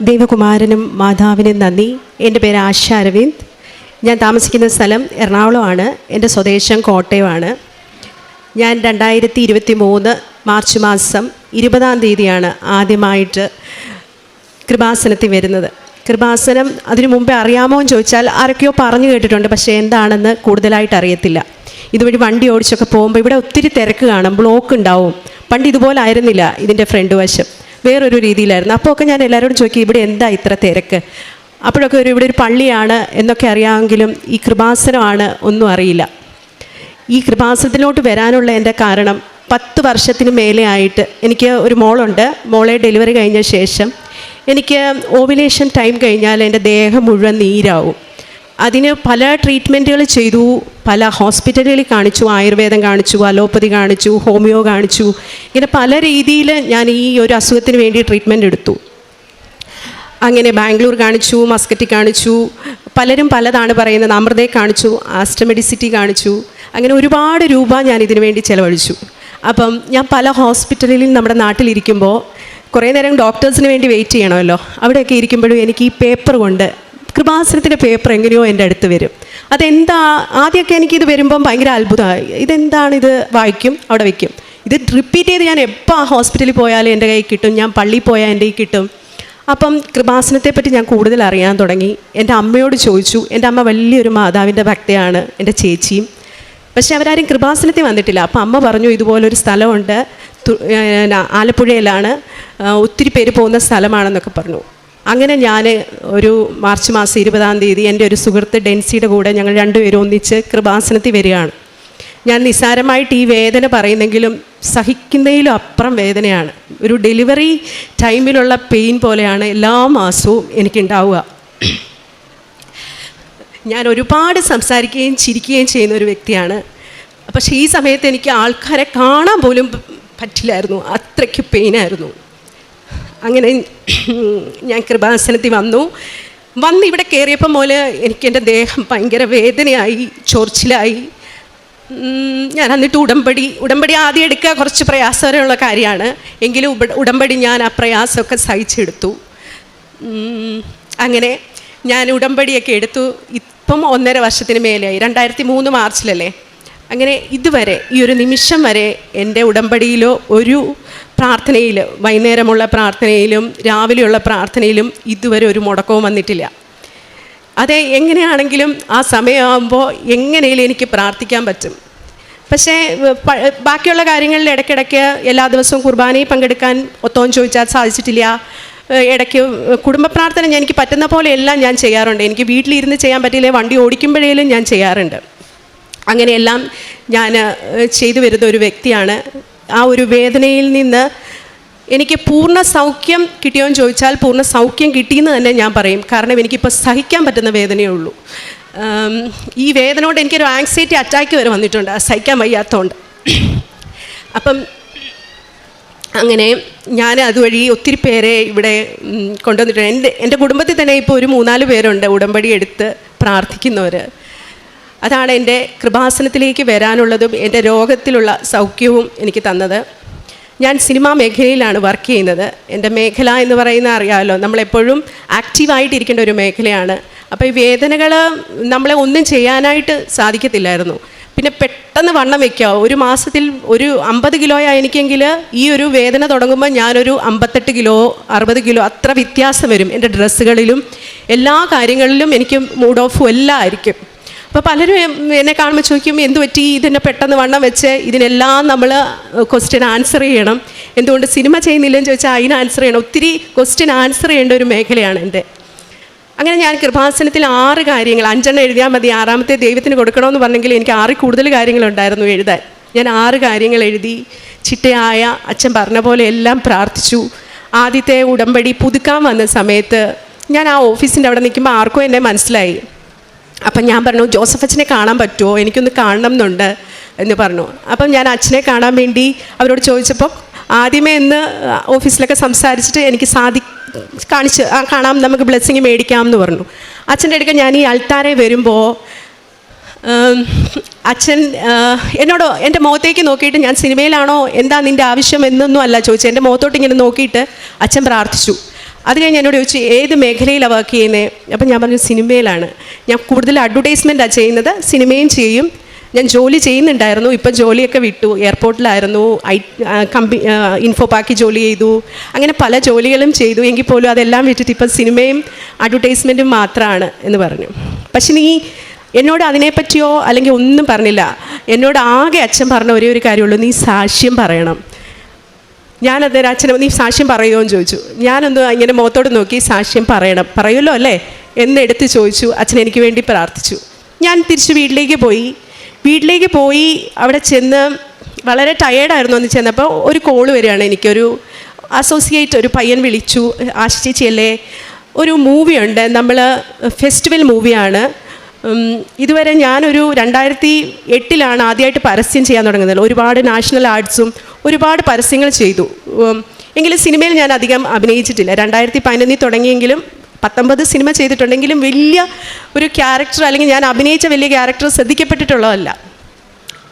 ദൈവകുമാരനും മാതാവിനും നന്ദി. എന്റെ പേര് ആശ അരവിന്ദ്. ഞാൻ താമസിക്കുന്ന സ്ഥലം എറണാകുളമാണ്. എന്റെ സ്വദേശം കോട്ടയമാണ്. ഞാൻ രണ്ടായിരത്തി ഇരുപത്തി മൂന്ന് മാർച്ച് മാസം ഇരുപതാം തീയതിയാണ് ആദ്യമായിട്ട് കൃപാസനത്തിൽ വരുന്നത്. കൃപാസനം അതിനു മുമ്പേ അറിയാമോ എന്ന് ചോദിച്ചാൽ ആരൊക്കെയോ പറഞ്ഞു കേട്ടിട്ടുണ്ട്. പക്ഷേ എന്താണെന്ന് കൂടുതലായിട്ട് അറിയത്തില്ല. ഇതുവഴി വണ്ടി ഓടിച്ചൊക്കെ പോകുമ്പോൾ ഇവിടെ ഒത്തിരി തിരക്ക് കാണും. ബ്ലോക്ക് ഉണ്ടാവും. പണ്ട് ഇതുപോലെ ആയിരുന്നില്ല ഇതിന്റെ ഫ്രണ്ട് വശം. വേറൊരു രീതിയിലായിരുന്നു. അപ്പോൾ ഒക്കെ ഞാൻ എല്ലാവരോടും ചോദിക്കും ഇവിടെ എന്താ ഇത്ര തിരക്ക്? അപ്പോഴൊക്കെ ഒരു ഇവിടെ ഒരു പള്ളിയാണ് എന്നൊക്കെ അറിയാമെങ്കിലും ഈ കൃപാസനമാണ് ഒന്നും അറിയില്ല. ഈ കൃപാസനത്തിലോട്ട് വരാനുള്ള എന്റെ കാരണം പത്ത് വർഷത്തിന് മേലെ ആയിട്ട് എനിക്ക് ഒരു മോളുണ്ട്. മോളെ ഡെലിവറി കഴിഞ്ഞ ശേഷം എനിക്ക് ഓവിലേഷൻ ടൈം കഴിഞ്ഞാൽ എന്റെ ദേഹം മുഴുവൻ നീരാവും. അതിന് പല ട്രീറ്റ്മെന്റുകൾ ചെയ്തു. പല ഹോസ്പിറ്റലുകളിൽ കാണിച്ചു. ആയുർവേദം കാണിച്ചു അലോപ്പതി കാണിച്ചു ഹോമിയോ കാണിച്ചു. ഇങ്ങനെ പല രീതിയിൽ ഞാൻ ഈ ഒരു അസുഖത്തിന് വേണ്ടി ട്രീറ്റ്മെന്റ് എടുത്തു. അങ്ങനെ ബാംഗ്ലൂർ കാണിച്ചു മസ്കറ്റി കാണിച്ചു. പലരും പലതാണ് പറയുന്നത്. അമൃതയെ കാണിച്ചു ആസ്റ്റമെഡിസിറ്റി കാണിച്ചു. അങ്ങനെ ഒരുപാട് രൂപ ഞാൻ ഇതിനു വേണ്ടി ചിലവഴിച്ചു. അപ്പം ഞാൻ പല ഹോസ്പിറ്റലിൽ നമ്മുടെ നാട്ടിലിരിക്കുമ്പോൾ കുറേ നേരം ഡോക്ടേഴ്സിന് വേണ്ടി വെയിറ്റ് ചെയ്യണമല്ലോ. അവിടെയൊക്കെ ഇരിക്കുമ്പോഴും എനിക്ക് ഈ പേപ്പർ കൊണ്ട് കൃപാസനത്തിന്റെ പേപ്പർ എങ്ങനെയോ എന്റെ അടുത്ത് വരും. അതെന്താ ആദ്യമൊക്കെ എനിക്കിത് വരുമ്പം ഭയങ്കര അത്ഭുതമായി. ഇതെന്താണിത്? വായിക്കും അവിടെ വയ്ക്കും ഇത് റിപ്പീറ്റ് ചെയ്ത് ഞാൻ എപ്പോൾ ഹോസ്പിറ്റലിൽ പോയാലും എന്റെ കയ്യിൽ കിട്ടും ഞാൻ പള്ളിയിൽ പോയാൽ എന്റെ കയ്യിൽ കിട്ടും. അപ്പം കൃപാസനത്തെപ്പറ്റി ഞാൻ കൂടുതൽ അറിയാൻ തുടങ്ങി. എന്റെ അമ്മയോട് ചോദിച്ചു. എന്റെ അമ്മ വലിയൊരു മാതാവിന്റെ ഭക്തയാണ് എന്റെ ചേച്ചിയും. പക്ഷെ അവരാരും കൃപാസനത്തിൽ വന്നിട്ടില്ല. അപ്പം അമ്മ പറഞ്ഞു ഇതുപോലൊരു സ്ഥലമുണ്ട്. ആലപ്പുഴയിലാണ്. ഒത്തിരി പേര് പോകുന്ന സ്ഥലമാണെന്നൊക്കെ പറഞ്ഞു. അങ്ങനെ ഞാൻ ഒരു മാർച്ച് മാസം ഇരുപതാം തീയതി എന്റെ ഒരു സുഹൃത്ത് ഡെൻസിയുടെ കൂടെ ഞങ്ങൾ രണ്ടുപേരും ഒന്നിച്ച് കൃപാസനത്തിൽ വരികയാണ്. ഞാൻ നിസ്സാരമായിട്ട് ഈ വേദന പറയുന്നെങ്കിലും സഹിക്കുന്നതിലും അപ്പുറം വേദനയാണ്. ഒരു ഡെലിവറി ടൈമിലുള്ള പെയിൻ പോലെയാണ് എല്ലാ മാസവും എനിക്കുണ്ടാവുക. ഞാൻ ഒരുപാട് സംസാരിക്കുകയും ചിരിക്കുകയും ചെയ്യുന്ന ഒരു വ്യക്തിയാണ്. പക്ഷേ ഈ സമയത്ത് എനിക്ക് ആൾക്കാരെ കാണാൻ പോലും പറ്റില്ലായിരുന്നു. അത്രയ്ക്ക് പെയിനായിരുന്നു. അങ്ങനെ ഞാൻ കൃപാസനത്തിൽ വന്നു. വന്ന് ഇവിടെ കയറിയപ്പം പോലെ എനിക്ക് എന്റെ ദേഹം ഭയങ്കര വേദനയായി ചൊറിച്ചിലായി. ഞാൻ എന്നിട്ട് ഉടമ്പടി ഉടമ്പടി ആദ്യം എടുക്കുക കുറച്ച് പ്രയാസകരമുള്ള കാര്യമാണ്. എങ്കിലും ഉടമ്പടി ഞാൻ ആ പ്രയാസമൊക്കെ സഹിച്ചെടുത്തു. അങ്ങനെ ഞാൻ ഉടമ്പടിയൊക്കെ എടുത്തു. ഇപ്പം ഒന്നര വർഷത്തിന് മേലെയായി രണ്ടായിരത്തി മൂന്ന് മാർച്ചിലല്ലേ? അങ്ങനെ ഇതുവരെ ഈ ഒരു നിമിഷം വരെ എന്റെ ഉടമ്പടിയിലോ ഒരു പ്രാർത്ഥനയിൽ വൈകുന്നേരമുള്ള പ്രാർത്ഥനയിലും രാവിലെയുള്ള പ്രാർത്ഥനയിലും ഇതുവരെ ഒരു മുടക്കവും വന്നിട്ടില്ല. അതെ എങ്ങനെയാണെങ്കിലും ആ സമയമാകുമ്പോൾ എങ്ങനെയും എനിക്ക് പ്രാർത്ഥിക്കാൻ പറ്റും. പക്ഷേ ബാക്കിയുള്ള കാര്യങ്ങളിൽ ഇടയ്ക്കിടയ്ക്ക് എല്ലാ ദിവസവും കുർബാനയിൽ പങ്കെടുക്കാൻ ഒത്തോം ചോദിച്ചാൽ സാധിച്ചിട്ടില്ല. ഇടയ്ക്ക് കുടുംബ പ്രാർത്ഥന എനിക്ക് പറ്റുന്ന പോലെ എല്ലാം ഞാൻ ചെയ്യാറുണ്ട്. എനിക്ക് വീട്ടിലിരുന്ന് ചെയ്യാൻ പറ്റിയില്ലേ വണ്ടി ഓടിക്കുമ്പോഴേലും ഞാൻ ചെയ്യാറുണ്ട്. അങ്ങനെയെല്ലാം ഞാൻ ചെയ്തു വരുന്ന ഒരു വ്യക്തിയാണ് ആ ഒരു വേദനയിൽ നിന്ന് എനിക്ക് പൂർണ സൗഖ്യം കിട്ടിയോ എന്ന് ചോദിച്ചാൽ പൂർണ സൗഖ്യം കിട്ടിയെന്ന് തന്നെ ഞാൻ പറയും. കാരണം എനിക്കിപ്പോൾ സഹിക്കാൻ പറ്റുന്ന വേദനയേ ഉള്ളൂ. ഈ വേദന കൊണ്ട് എനിക്കൊരു ആങ്സൈറ്റി അറ്റാക്ക് വരെ വന്നിട്ടുണ്ട്. സഹിക്കാൻ വയ്യാത്തതുകൊണ്ട് അപ്പം അങ്ങനെ ഞാൻ അതുവഴി ഒത്തിരി പേരെ ഇവിടെ കൊണ്ടുവന്നിട്ടുണ്ട്. എന്റെ എന്റെ കുടുംബത്തിൽ തന്നെ ഇപ്പോൾ ഒരു മൂന്നാൽ പേരുണ്ട്. ഉടമ്പടി എടുത്ത് പ്രാർത്ഥിക്കുന്നവർ അതാണ് എന്റെ കൃപാസനത്തിലേക്ക് വരാനുള്ളതും എന്റെ രോഗത്തിലുള്ള സൗഖ്യവും എനിക്ക് തന്നത്. ഞാൻ സിനിമാ മേഖലയിലാണ് വർക്ക് ചെയ്യുന്നത്. എന്റെ മേഖല എന്ന് പറയുന്ന അറിയാമല്ലോ നമ്മളെപ്പോഴും ആക്റ്റീവായിട്ടിരിക്കേണ്ട ഒരു മേഖലയാണ്. അപ്പോൾ ഈ വേദനകൾ നമ്മളെ ഒന്നും ചെയ്യാനായിട്ട് സാധിക്കത്തില്ലായിരുന്നു. പിന്നെ പെട്ടെന്ന് വണ്ണം വെക്കുക ഒരു മാസത്തിൽ ഒരു അമ്പത് കിലോയാ എനിക്കെങ്കിൽ ഈ ഒരു വേദന തുടങ്ങുമ്പോൾ ഞാനൊരു അമ്പത്തെട്ട് കിലോ അറുപത് കിലോ അത്ര വ്യത്യാസം വരും. എന്റെ ഡ്രസ്സുകളിലും എല്ലാ കാര്യങ്ങളിലും എനിക്ക് മൂഡ് ഓഫ് എല്ലാം ആയിരിക്കും. അപ്പോൾ പലരും എന്നെ കാണുമ്പോൾ ചോദിക്കും എന്ത് പറ്റി? ഇതിനെ പെട്ടെന്ന് വണ്ണം വെച്ച്? ഇതിനെല്ലാം നമ്മൾ ക്വസ്റ്റ്യൻ ആൻസർ ചെയ്യണം. എന്തുകൊണ്ട് സിനിമ ചെയ്യുന്നില്ലെന്ന് ചോദിച്ചാൽ അതിന് ആൻസർ ചെയ്യണം. ഒത്തിരി ക്വസ്റ്റ്യൻ ആൻസർ ചെയ്യേണ്ട ഒരു മേഖലയാണ് എന്റെ അങ്ങനെ ഞാൻ കൃപാസനത്തിൽ ആറ് കാര്യങ്ങൾ അഞ്ചെണ്ണം എഴുതിയാൽ മതി. ആറാമത്തെ ദൈവത്തിന് കൊടുക്കണമെന്ന് പറഞ്ഞെങ്കിൽ എനിക്ക് ആറ് കൂടുതൽ കാര്യങ്ങളുണ്ടായിരുന്നു എഴുതാൻ. ഞാൻ ആറ് കാര്യങ്ങൾ എഴുതി ചിട്ടയായ അച്ഛൻ പറഞ്ഞ പോലെ എല്ലാം പ്രാർത്ഥിച്ചു. ആദ്യത്തെ ഉടമ്പടി പുതുക്കാൻ വന്ന സമയത്ത് ഞാൻ ആ ഓഫീസിന്റെ അവിടെ നിൽക്കുമ്പോൾ ആർക്കും എന്നെ മനസ്സിലായി. അപ്പം ഞാൻ പറഞ്ഞു ജോസഫ് അച്ഛനെ കാണാൻ പറ്റുമോ? എനിക്കൊന്ന് കാണണം എന്നുണ്ട് എന്ന് പറഞ്ഞു. അപ്പം ഞാൻ അച്ഛനെ കാണാൻ വേണ്ടി അവരോട് ചോദിച്ചപ്പോൾ ആദ്യമേ ഇന്ന് ഓഫീസിലൊക്കെ സംസാരിച്ചിട്ട് എനിക്ക് സാധി കാണിച്ച് ആ കാണാം നമുക്ക് ബ്ലെസ്സിങ് മേടിക്കാം എന്ന് പറഞ്ഞു. അച്ഛന്റെ അടുക്ക ഞാൻ ഈ അൾത്താരെ വരുമ്പോൾ അച്ഛൻ എന്നോട് എന്റെ മുഖത്തേക്ക് നോക്കിയിട്ട് ഞാൻ സിനിമയിലാണോ എന്താ നിന്റെ ആവശ്യം എന്നൊന്നും അല്ല ചോദിച്ചത്. എന്റെ മുഖത്തോട്ട് ഇങ്ങനെ നോക്കിയിട്ട് അച്ഛൻ പ്രാർത്ഥിച്ചു. അത് കഴിഞ്ഞ് എന്നോട് ചോദിച്ചു ഏത് മേഖലയിലാണ് വർക്ക് ചെയ്യുന്നത് അപ്പം ഞാൻ പറഞ്ഞു സിനിമയിലാണ്. ഞാൻ കൂടുതൽ അഡ്വർടൈസ്മെന്റാണ് ചെയ്യുന്നത് സിനിമയും ചെയ്യും. ഞാൻ ജോലി ചെയ്യുന്നുണ്ടായിരുന്നു. ഇപ്പം ജോലിയൊക്കെ വിട്ടു. എയർപോർട്ടിലായിരുന്നു ഐ കമ്പി ഇൻഫോ പാക്കി ജോലി ചെയ്തു. അങ്ങനെ പല ജോലികളും ചെയ്തു. എങ്കിൽ പോലും അതെല്ലാം വിട്ടിട്ട് ഇപ്പം സിനിമയും അഡ്വർടൈസ്മെന്റും മാത്രമാണ് എന്ന് പറഞ്ഞു. പക്ഷെ നീ എന്നോട് അതിനെപ്പറ്റിയോ അല്ലെങ്കിൽ ഒന്നും പറഞ്ഞില്ല. എന്നോട് ആകെ അച്ഛൻ പറഞ്ഞ ഒരേ ഒരു കാര്യമുള്ളൂ. നീ സാക്ഷ്യം പറയണം. ഞാനത് അച്ഛനെ നീ സാക്ഷ്യം പറയുമോ? എന്ന് ചോദിച്ചു. ഞാനൊന്ന് ഇങ്ങനെ മുഖത്തോട് നോക്കി സാക്ഷ്യം പറയണം. പറയുമല്ലോ അല്ലേ? എന്നെടുത്ത് ചോദിച്ചു. അച്ഛൻ എനിക്ക് വേണ്ടി പ്രാർത്ഥിച്ചു. ഞാൻ തിരിച്ച് വീട്ടിലേക്ക് പോയി. വീട്ടിലേക്ക് പോയി അവിടെ ചെന്ന് വളരെ ടയേർഡായിരുന്നു എന്ന് ചെന്നപ്പോൾ ഒരു കോൾ വരികയാണ് എനിക്കൊരു അസോസിയേറ്റ് ഒരു പയ്യൻ വിളിച്ചു. ആശിച്ചേച്ചിയല്ലേ ഒരു മൂവിയുണ്ട് നമ്മൾ ഫെസ്റ്റിവൽ മൂവിയാണ് ഇതുവരെ ഞാനൊരു രണ്ടായിരത്തി എട്ടിലാണ് ആദ്യമായിട്ട് പരസ്യം ചെയ്യാൻ തുടങ്ങുന്നത്. ഒരുപാട് നാഷണൽ ആർട്സും ഒരുപാട് പരസ്യങ്ങൾ ചെയ്തു. എങ്കിലും സിനിമയിൽ ഞാൻ അധികം അഭിനയിച്ചിട്ടില്ല. രണ്ടായിരത്തി പതിനൊന്നിൽ തുടങ്ങിയെങ്കിലും പത്തൊമ്പത് സിനിമ ചെയ്തിട്ടുണ്ടെങ്കിലും വലിയ ഒരു ക്യാരക്ടർ അല്ലെങ്കിൽ ഞാൻ അഭിനയിച്ച വലിയ ക്യാരക്ടർ ശ്രദ്ധിക്കപ്പെട്ടിട്ടുള്ളതല്ല.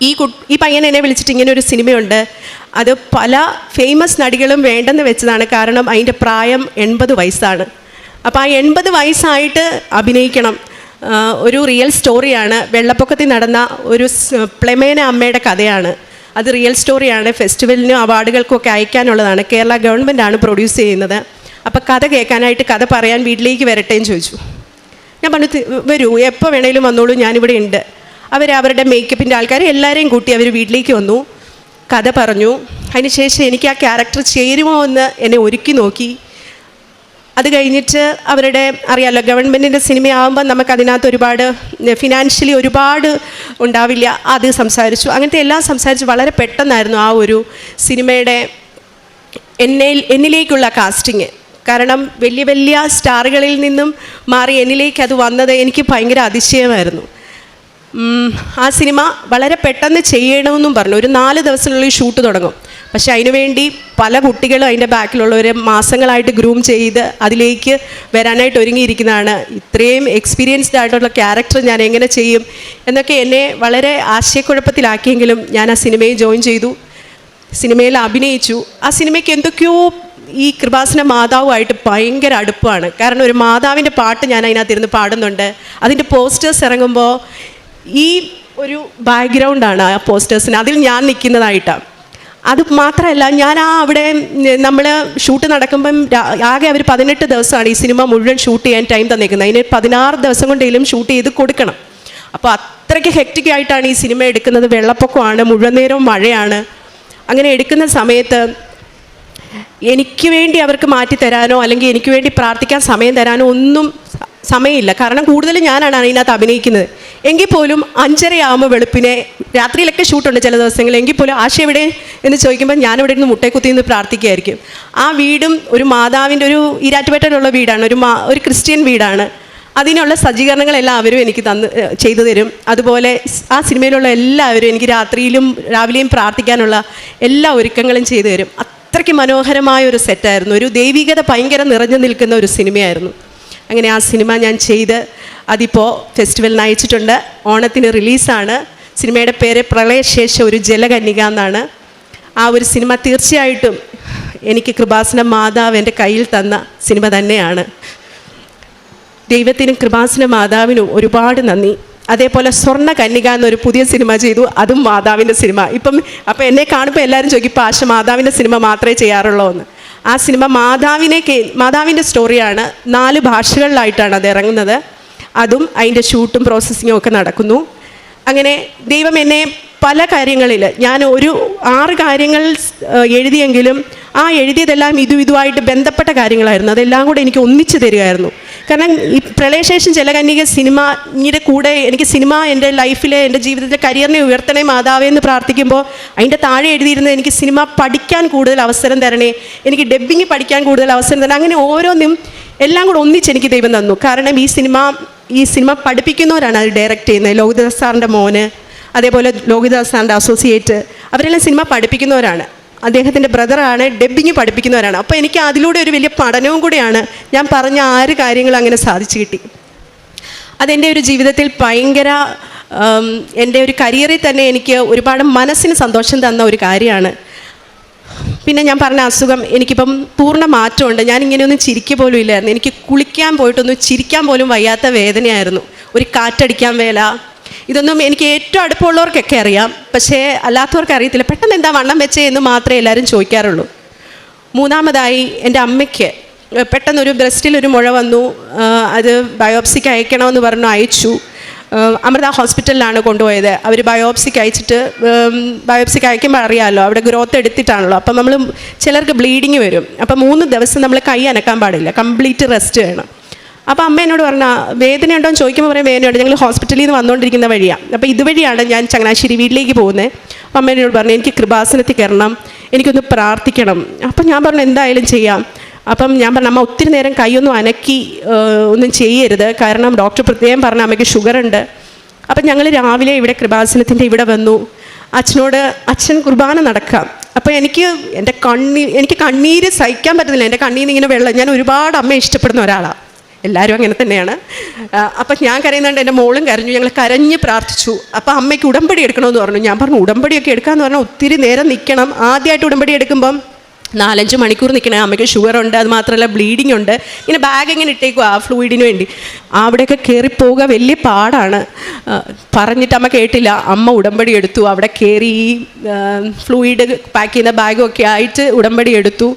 ഈ കു ഈ പയ്യൻ എന്നെ വിളിച്ചിട്ട് ഇങ്ങനെ ഒരു സിനിമയുണ്ട്. അത് പല ഫേമസ് നടികളും വേണ്ടെന്ന് വെച്ചതാണ്. കാരണം അതിന്റെ പ്രായം എൺപത് വയസ്സാണ്. അപ്പോൾ ആ എൺപത് വയസ്സായിട്ട് അഭിനയിക്കണം. ഒരു റിയൽ സ്റ്റോറിയാണ് വെള്ളപ്പൊക്കത്തിൽ നടന്ന ഒരു പ്ലെമേന അമ്മയുടെ കഥയാണ്. അത് റിയൽ സ്റ്റോറിയാണ് ഫെസ്റ്റിവലിനും അവാർഡുകൾക്കും ഒക്കെ അയക്കാനുള്ളതാണ്. കേരള ഗവൺമെന്റാണ് പ്രൊഡ്യൂസ് ചെയ്യുന്നത്. അപ്പോൾ കഥ കേൾക്കാനായിട്ട് കഥ പറയാൻ വീട്ടിലേക്ക് വരട്ടെ എന്ന് ചോദിച്ചു. ഞാൻ പറഞ്ഞു "തി- വരൂ എപ്പോൾ വേണേലും വന്നോളൂ ഞാനിവിടെ ഉണ്ട്. അവർ അവരുടെ മേക്കപ്പിന്റെ ആൾക്കാരെ എല്ലാവരെയും കൂട്ടി അവർ വീട്ടിലേക്ക് വന്നു. കഥ പറഞ്ഞു. അതിനുശേഷം എനിക്ക് ആ ക്യാരക്ടർ ചേരുമോ എന്ന് എന്നെ ഒരുക്കി നോക്കി. അത് കഴിഞ്ഞിട്ട് അവരുടെ അറിയാലോ ഗവൺമെന്റിന്റെ സിനിമയാകുമ്പോൾ നമുക്ക് അതിനകത്ത് ഒരുപാട് ഫിനാൻഷ്യലി ഒരുപാട് ഉണ്ടാവില്ല. അത് സംസാരിച്ചു. അങ്ങനത്തെ എല്ലാം സംസാരിച്ച് വളരെ പെട്ടെന്നായിരുന്നു ആ ഒരു സിനിമയുടെ എന്നെ എന്നിലേക്കുള്ള കാസ്റ്റിങ് കാരണം വലിയ വലിയ സ്റ്റാറുകളിൽ നിന്നും മാറി എന്നിലേക്ക് അത് വന്നത് എനിക്ക് ഭയങ്കര അതിശയമായിരുന്നു. ആ സിനിമ വളരെ പെട്ടെന്ന് ചെയ്യണമെന്നും പറഞ്ഞു. ഒരു നാല് ദിവസത്തിനുള്ളിൽ ഷൂട്ട് തുടങ്ങും. പക്ഷെ അതിനുവേണ്ടി പല കുട്ടികളും അതിന്റെ ബാക്കിലുള്ളവരെ മാസങ്ങളായിട്ട് ഗ്രൂം ചെയ്ത് അതിലേക്ക് വരാനായിട്ട് ഒരുങ്ങിയിരിക്കുന്നതാണ്. ഇത്രയും എക്സ്പീരിയൻസ്ഡ് ആയിട്ടുള്ള ക്യാരക്ടർ ഞാൻ എങ്ങനെ ചെയ്യും എന്നൊക്കെ എന്നെ വളരെ ആശയക്കുഴപ്പത്തിലാക്കിയെങ്കിലും ഞാൻ ആ സിനിമയിൽ ജോയിൻ ചെയ്തു. സിനിമയിൽ അഭിനയിച്ചു. ആ സിനിമയ്ക്ക് എന്തൊക്കെയോ ഈ കൃപാസന മാതാവുമായിട്ട് ഭയങ്കര അടുപ്പമാണ് കാരണം ഒരു മാതാവിന്റെ പാട്ട് ഞാൻ അതിനകത്തിരുന്ന് പാടുന്നുണ്ട്. അതിന്റെ പോസ്റ്റേഴ്സ് ഇറങ്ങുമ്പോൾ ഈ ഒരു ബാക്ക്ഗ്രൗണ്ടാണ് ആ പോസ്റ്റേഴ്സിന് അതിൽ ഞാൻ നിൽക്കുന്നതായിട്ടാണ്. അത് മാത്രമല്ല ഞാൻ ആ അവിടെ നമ്മൾ ഷൂട്ട് നടക്കുമ്പം ആകെ അവർ പതിനെട്ട് ദിവസമാണ് ഈ സിനിമ മുഴുവൻ ഷൂട്ട് ചെയ്യാൻ ടൈം തന്നേക്കുന്നത് അതിന് പതിനാറ് ദിവസം കൊണ്ടെങ്കിലും ഷൂട്ട് ചെയ്ത് കൊടുക്കണം. അപ്പോൾ അത്രയ്ക്ക് ഹെക്റ്റിക് ആയിട്ടാണ് ഈ സിനിമ എടുക്കുന്നത്. വെള്ളപ്പൊക്കമാണ് മുഴുവൻ നേരവും മഴയാണ്. അങ്ങനെ എടുക്കുന്ന സമയത്ത് എനിക്ക് വേണ്ടി അവർക്ക് മാറ്റി തരാനോ അല്ലെങ്കിൽ എനിക്ക് വേണ്ടി പ്രാർത്ഥിക്കാൻ സമയം തരാനോ ഒന്നും സമയമില്ല. കാരണം കൂടുതലും ഞാനാണ് അതിനകത്ത് അഭിനയിക്കുന്നത്. എങ്കിൽ പോലും അഞ്ചരയാകുമ്പോൾ വെളുപ്പിനെ. രാത്രിയിലൊക്കെ ഷൂട്ടുണ്ട് ചില ദിവസങ്ങളിൽ. എങ്കിൽ പോലും ആശ എവിടെ? എന്ന് ചോദിക്കുമ്പോൾ ഞാൻ ഞാനിവിടെ ഇരുന്ന് മുട്ടേക്കുത്തി നിന്ന് പ്രാർത്ഥിക്കുകയായിരിക്കും. ആ വീടും ഒരു മാതാവിന്റെ ഒരു ഈരാറ്റുപേട്ടയിലുള്ള വീടാണ്. ഒരു മാ ഒരു ക്രിസ്ത്യൻ വീടാണ്. അതിനുള്ള സജ്ജീകരണങ്ങളെല്ലാം അവരും എനിക്ക് തന്ന് ചെയ്തു തരും. അതുപോലെ ആ സിനിമയിലുള്ള എല്ലാവരും എനിക്ക് രാത്രിയിലും രാവിലെയും പ്രാർത്ഥിക്കാനുള്ള എല്ലാ ഒരുക്കങ്ങളും ചെയ്തു തരും. അത്രയ്ക്ക് മനോഹരമായ ഒരു സെറ്റായിരുന്നു. ഒരു ദൈവികത ഭയങ്കര നിറഞ്ഞു നിൽക്കുന്ന ഒരു സിനിമയായിരുന്നു. അങ്ങനെ ആ സിനിമ ഞാൻ ചെയ്ത് അതിപ്പോൾ ഫെസ്റ്റിവലിന് അയച്ചിട്ടുണ്ട്. ഓണത്തിന് റിലീസാണ്. സിനിമയുടെ പേര് പ്രളയശേഷം ഒരു ജലകന്യക എന്നാണ്. ആ ഒരു സിനിമ തീർച്ചയായിട്ടും എനിക്ക് കൃപാസന മാതാവ് എന്റെ കയ്യിൽ തന്ന സിനിമ തന്നെയാണ്. ദൈവത്തിനും കൃപാസന മാതാവിനും ഒരുപാട് നന്ദി. അതേപോലെ സ്വർണ കന്യക എന്നൊരു പുതിയ സിനിമ ചെയ്തു. അതും മാതാവിന്റെ സിനിമ. ഇപ്പം അപ്പം എന്നെ കാണുമ്പോൾ എല്ലാവരും ചോദിക്കും പാശ മാതാവിന്റെ സിനിമ മാത്രമേ ചെയ്യാറുള്ളൂ എന്ന്. ആ സിനിമ മാതാവിനെ കേ- മാതാവിന്റെ സ്റ്റോറിയാണ് നാല് ഭാഷകളിലായിട്ടാണ് അത് ഇറങ്ങുന്നത്. അതും അതിന്റെ ഷൂട്ടും പ്രോസസ്സിങ്ങും ഒക്കെ നടക്കുന്നു. അങ്ങനെ ദൈവം എന്നെ പല കാര്യങ്ങളിൽ ഞാൻ ഒരു ആറ് കാര്യങ്ങൾ എഴുതിയെങ്കിലും ആ എഴുതിയതെല്ലാം ഇതും ഇതുമായിട്ട് ബന്ധപ്പെട്ട കാര്യങ്ങളായിരുന്നു. അതെല്ലാം കൂടെ എനിക്ക് ഒന്നിച്ചു തരികയായിരുന്നു. കാരണം ഈ പ്രളയശേഷം ജലകന്യക സിനിമയുടെ കൂടെ എനിക്ക് സിനിമ എന്റെ ലൈഫിലെ എന്റെ ജീവിതത്തിലെ കരിയറിനെ ഉയർത്തണേ മാതാവേ എന്ന് പ്രാർത്ഥിക്കുമ്പോൾ അതിന്റെ താഴെ എഴുതിയിരുന്നത് എനിക്ക് സിനിമ പഠിക്കാൻ കൂടുതൽ അവസരം തരണേ എനിക്ക് ഡബ്ബിങ് പഠിക്കാൻ കൂടുതൽ അവസരം തരണേ അങ്ങനെ ഓരോന്നും എല്ലാം കൂടെ ഒന്നിച്ച് എനിക്ക് ദൈവം തന്നു. കാരണം ഈ സിനിമ ഈ സിനിമ പഠിപ്പിക്കുന്നവരാണ് അത് ഡയറക്റ്റ് ചെയ്യുന്നത്. ലോഹിതദാസ് സാറിന്റെ മോന് അതേപോലെ ലോഹിതദാസ് സാറിന്റെ അസോസിയേറ്റ് അവരെല്ലാം സിനിമ പഠിപ്പിക്കുന്നവരാണ്. അദ്ദേഹത്തിന്റെ ബ്രദറാണ് ഡബ്ബിങ് പഠിപ്പിക്കുന്നവരാണ്. അപ്പോൾ എനിക്ക് അതിലൂടെ ഒരു വലിയ പഠനവും കൂടിയാണ് ഞാൻ പറഞ്ഞ ആറ് കാര്യങ്ങൾ അങ്ങനെ സാധിച്ചു കിട്ടി. അതെന്റെ ഒരു ജീവിതത്തിൽ ഭയങ്കര എന്റെ ഒരു കരിയറിൽ തന്നെ എനിക്ക് ഒരുപാട് മനസ്സിന് സന്തോഷം തന്ന ഒരു കാര്യമാണ്. പിന്നെ ഞാൻ പറഞ്ഞ അസുഖം എനിക്കിപ്പം പൂർണ മാറ്റമുണ്ട്. ഞാൻ ഇങ്ങനെയൊന്നും ചിരിക്കുക പോലും ഇല്ലായിരുന്നു. എനിക്ക് കുളിക്കാൻ പോയിട്ടൊന്നും ചിരിക്കാൻ പോലും വയ്യാത്ത വേദനയായിരുന്നു. ഒരു കാറ്റടിക്കാൻ വേല ഇതൊന്നും എനിക്ക് ഏറ്റവും അടുപ്പമുള്ളവർക്കൊക്കെ അറിയാം. പക്ഷേ അല്ലാത്തവർക്ക് അറിയത്തില്ല. പെട്ടെന്ന് എന്താ വണ്ണം വെച്ചേ എന്ന് മാത്രമേ എല്ലാവരും ചോദിക്കാറുള്ളൂ. മൂന്നാമതായി എന്റെ അമ്മയ്ക്ക് പെട്ടെന്നൊരു ബ്രസ്റ്റിൽ ഒരു മുഴ വന്നു. അത് ബയോപ്സിക്ക് അയക്കണമെന്ന് പറഞ്ഞു അയച്ചു. അമൃത ഹോസ്പിറ്റലിലാണ് കൊണ്ടുപോയത്. അവർ ബയോപ്സിക്ക് അയച്ചിട്ട് ബയോപ്സിക്ക് അയക്കുമ്പോൾ അറിയാമല്ലോ അവിടെ ഗ്രോത്ത് എടുത്തിട്ടാണല്ലോ. അപ്പം നമ്മൾ ചിലർക്ക് ബ്ലീഡിങ് വരും. അപ്പം മൂന്ന് ദിവസം നമ്മൾ കൈ അനക്കാൻ പാടില്ല. കംപ്ലീറ്റ് റെസ്റ്റ് വേണം. അപ്പോൾ അമ്മ എന്നോട് പറഞ്ഞ വേദന ഉണ്ടോ? എന്ന് ചോദിക്കുമ്പോൾ പറയും വേദനയുണ്ട് ഞങ്ങൾ ഹോസ്പിറ്റലിൽ നിന്ന് വന്നുകൊണ്ടിരിക്കുന്ന വഴിയാണ് അപ്പോൾ ഇതുവഴിയാണ് ഞാൻ ചങ്ങനാശ്ശേരി വീട്ടിലേക്ക് പോകുന്നത് അപ്പം അമ്മ എന്നോട് പറഞ്ഞു എനിക്ക് കൃപാസനത്തിൽ കയറണം. എനിക്കൊന്ന് പ്രാർത്ഥിക്കണം. അപ്പം ഞാൻ പറഞ്ഞു എന്തായാലും ചെയ്യാം. അപ്പം ഞാൻ പറഞ്ഞു അമ്മ ഒത്തിരി നേരം കൈയൊന്നും അനക്കി ഒന്നും ചെയ്യരുത്. കാരണം ഡോക്ടർ പ്രത്യേകം പറഞ്ഞ അമ്മയ്ക്ക് ഷുഗർ ഉണ്ട്. അപ്പം ഞങ്ങൾ രാവിലെ ഇവിടെ കൃപാസനത്തിന്റെ ഇവിടെ വന്നു. അച്ഛനോട് അച്ഛൻ കുർബാന നടക്കാം. അപ്പോൾ എനിക്ക് എന്റെ കണ്ണീർ എനിക്ക് കണ്ണീര് സഹിക്കാൻ പറ്റുന്നില്ല. എന്റെ കണ്ണീർ ഇങ്ങനെ വെള്ളം. ഞാൻ ഒരുപാട് അമ്മയെ ഇഷ്ടപ്പെടുന്ന ഒരാളാണ് എല്ലാവരും അങ്ങനെ തന്നെയാണ്. അപ്പം ഞാൻ കരയുന്നുണ്ട് എന്റെ മോളും കരഞ്ഞു ഞങ്ങൾ കരഞ്ഞ് പ്രാർത്ഥിച്ചു. അപ്പം അമ്മയ്ക്ക് ഉടമ്പടി എടുക്കണമെന്ന് പറഞ്ഞു. ഞാൻ പറഞ്ഞു ഉടമ്പടിയൊക്കെ എടുക്കാമെന്ന് പറഞ്ഞാൽ ഒത്തിരി നേരം നിൽക്കണം. ആദ്യമായിട്ട് ഉടമ്പടി എടുക്കുമ്പം നാലഞ്ച് മണിക്കൂർ നിൽക്കണേ. അമ്മയ്ക്ക് ഷുഗർ ഉണ്ട് അത് മാത്രമല്ല ബ്ലീഡിംഗ് ഉണ്ട്. ഇങ്ങനെ ബാഗ് എങ്ങനെ ഇട്ടേക്കും ആ ഫ്ലൂയിഡിന് വേണ്ടി. അവിടെയൊക്കെ കയറിപ്പോവുക വലിയ പാടാണ്. പറഞ്ഞിട്ട് അമ്മ കേട്ടില്ല. അമ്മ ഉടമ്പടി എടുത്തു. അവിടെ കയറി ഫ്ലൂയിഡ് പാക്ക് ചെയ്യുന്ന ബാഗും ഒക്കെ ആയിട്ട് ഉടമ്പടി എടുത്തു.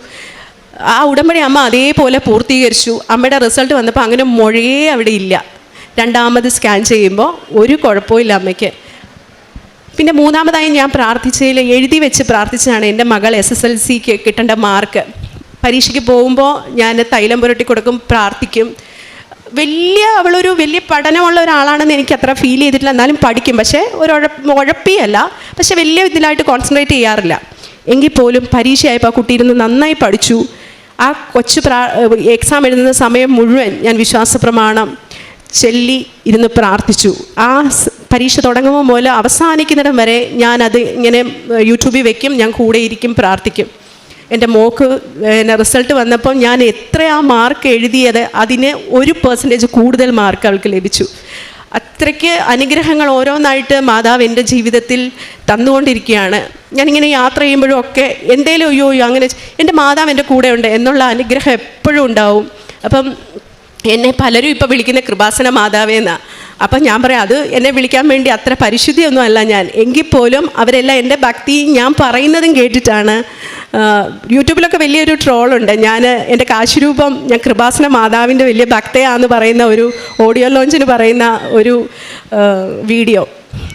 ആ ഉടമ്പടി അമ്മ അതേപോലെ പൂർത്തീകരിച്ചു. അമ്മയുടെ റിസൾട്ട് വന്നപ്പോൾ അങ്ങനെ മുഴയേ അവിടെ ഇല്ല. രണ്ടാമത് സ്കാൻ ചെയ്യുമ്പോൾ ഒരു കുഴപ്പമില്ല അമ്മയ്ക്ക്. പിന്നെ മൂന്നാമതായി ഞാൻ പ്രാർത്ഥിച്ചതിൽ എഴുതി വെച്ച് പ്രാർത്ഥിച്ചതാണ് എന്റെ മകൾ എസ് എസ് എൽ സിക്ക് കിട്ടേണ്ട മാർക്ക്. പരീക്ഷയ്ക്ക് പോകുമ്പോൾ ഞാൻ തൈലം പുരട്ടി കൊടുക്കും പ്രാർത്ഥിക്കും. വലിയ അവളൊരു വലിയ പഠനമുള്ള ഒരാളാണെന്ന് എനിക്ക് അത്ര ഫീൽ ചെയ്തിട്ടില്ല. എന്നാലും പഠിക്കും. പക്ഷേ ഒരു ഉഴപ്പ് ഉഴപ്പിയല്ല. പക്ഷേ വലിയ ഇതിലായിട്ട് കോൺസെൻട്രേറ്റ് ചെയ്യാറില്ല. എങ്കിൽ പോലും പരീക്ഷയായപ്പോൾ ആ കുട്ടി ഇരുന്ന് നന്നായി പഠിച്ചു. ആ കൊച്ചു പ്രാ എക്സാം എഴുതുന്ന സമയം മുഴുവൻ ഞാൻ വിശ്വാസ പ്രമാണം ചൊല്ലി ഇരുന്ന് പ്രാർത്ഥിച്ചു. ആ പരീക്ഷ തുടങ്ങുമ്പോൾ മുതൽ അവസാനിക്കുന്നിടം വരെ ഞാൻ ഞാനത് ഇങ്ങനെ യൂട്യൂബിൽ വെക്കും ഞാൻ കൂടെ ഇരിക്കും പ്രാർത്ഥിക്കും. എന്റെ മോക്ക് പിന്നെ റിസൾട്ട് വന്നപ്പോൾ ഞാൻ എത്ര ആ മാർക്ക് എഴുതിയത് അതിന് ഒരു പെർസെന്റേജ് കൂടുതൽ മാർക്ക് അവൾക്ക് ലഭിച്ചു. അത്രയ്ക്ക് അനുഗ്രഹങ്ങൾ ഓരോന്നായിട്ട് മാതാവ് എന്റെ ജീവിതത്തിൽ തന്നുകൊണ്ടിരിക്കുകയാണ്. ഞാനിങ്ങനെ യാത്ര ചെയ്യുമ്പോഴും ഒക്കെ എന്തേലും അയ്യോ അയ്യോ അങ്ങനെ എന്റെ മാതാവ് എന്റെ ഉണ്ട് എന്നുള്ള അനുഗ്രഹം എപ്പോഴും ഉണ്ടാവും. അപ്പം എന്നെ പലരും ഇപ്പോൾ വിളിക്കുന്ന കൃപാസന മാതാവേന്നാണ് അപ്പം ഞാൻ പറയാം അത് എന്നെ വിളിക്കാൻ വേണ്ടി അത്ര പരിശുദ്ധിയൊന്നും അല്ല ഞാൻ. എങ്കിൽ പോലും അവരെല്ലാം എന്റെ ഭക്തി ഞാൻ പറയുന്നതും കേട്ടിട്ടാണ് യൂട്യൂബിലൊക്കെ വലിയൊരു ട്രോളുണ്ട്. ഞാൻ എന്റെ കാശുരൂപം ഞാൻ കൃപാസന മാതാവിന്റെ വലിയ ഭക്തയാന്ന് പറയുന്ന ഒരു ഓഡിയോ ലോഞ്ചിന് പറയുന്ന ഒരു വീഡിയോ.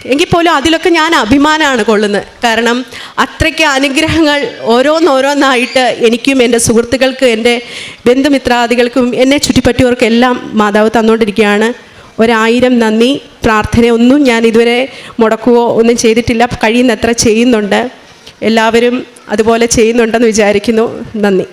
എങ്കിൽ പോലും അതിലൊക്കെ ഞാൻ അഭിമാനമാണ് കൊള്ളുന്നത്. കാരണം അത്രയ്ക്ക് അനുഗ്രഹങ്ങൾ ഓരോന്നോരോന്നായിട്ട് എനിക്കും എന്റെ സുഹൃത്തുക്കൾക്കും എന്റെ ബന്ധുമിത്രാദികൾക്കും എന്നെ ചുറ്റിപ്പറ്റിയവർക്കെല്ലാം മാതാവ് തന്നുകൊണ്ടിരിക്കുകയാണ് ഒരായിരം നന്ദി. പ്രാർത്ഥനയൊന്നും ഞാൻ ഇതുവരെ മുടക്കുകയോ ഒന്നും ചെയ്തിട്ടില്ല. കഴിയുന്നത്ര ചെയ്യുന്നുണ്ട്. എല്ലാവരും അതുപോലെ ചെയ്യുന്നുണ്ടെന്ന് വിചാരിക്കുന്നു. നന്ദി.